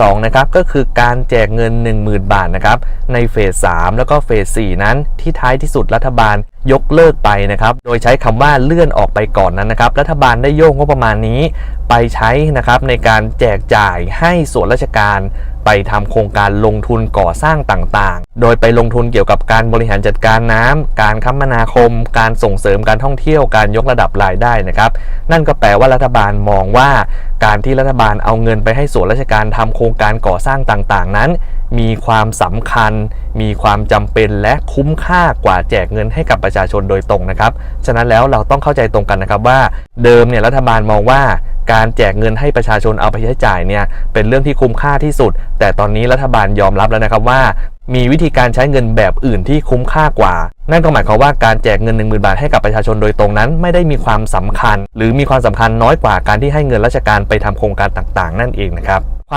2นะครับก็คือการแจกเงิน 10,000 บาทนะครับในเฟส3แล้วก็เฟส4นั้นที่ท้ายที่สุดรัฐบาลยกเลิกไปนะครับโดยใช้คำว่าเลื่อนออกไปก่อนนั้นนะครับรัฐบาลได้โยกงบประมาณนี้ ไปใช้นะครับในการแจกจ่ายให้ส่วนราชการ ไปทำโครงการลงทุนก่อสร้างต่างๆ โดยไปลงทุนเกี่ยวกับการบริหารจัดการน้ำการคมนาคม การส่งเสริมการท่องเที่ยว การยกระดับรายได้นะครับ นั่นก็แปลว่ารัฐบาลมองว่า การที่รัฐบาลเอาเงินไปให้ส่วนราชการทำโครงการก่อสร้างต่างๆ นั้น มีความสำคัญ มีความจำเป็นและคุ้มค่ากว่าแจกเงินให้กับประชาชนโดยตรงนะครับ ฉะนั้นแล้วเราต้องเข้าใจตรงกันนะครับว่า เดิมเนี่ยรัฐบาลมองว่า การแจกเงินให้ประชาชนเอาไปใช้จ่ายเนี่ยเป็นเรื่องที่คุ้มค่าที่สุด แต่ตอนนี้รัฐบาลยอมรับแล้วนะครับว่า มีวิธีการใช้เงินแบบอื่นที่คุ้มค่ากว่า นั่นก็หมายความว่าการแจกเงิน 1 0,000 บาทให้กับประชาชนโดยตรงนั้น ไม่ได้มีความสำคัญ หรือมีความสำคัญน้อยกว่าการที่ให้เงินราชการไปทำโครงการต่างๆ นั่นเองนะครับ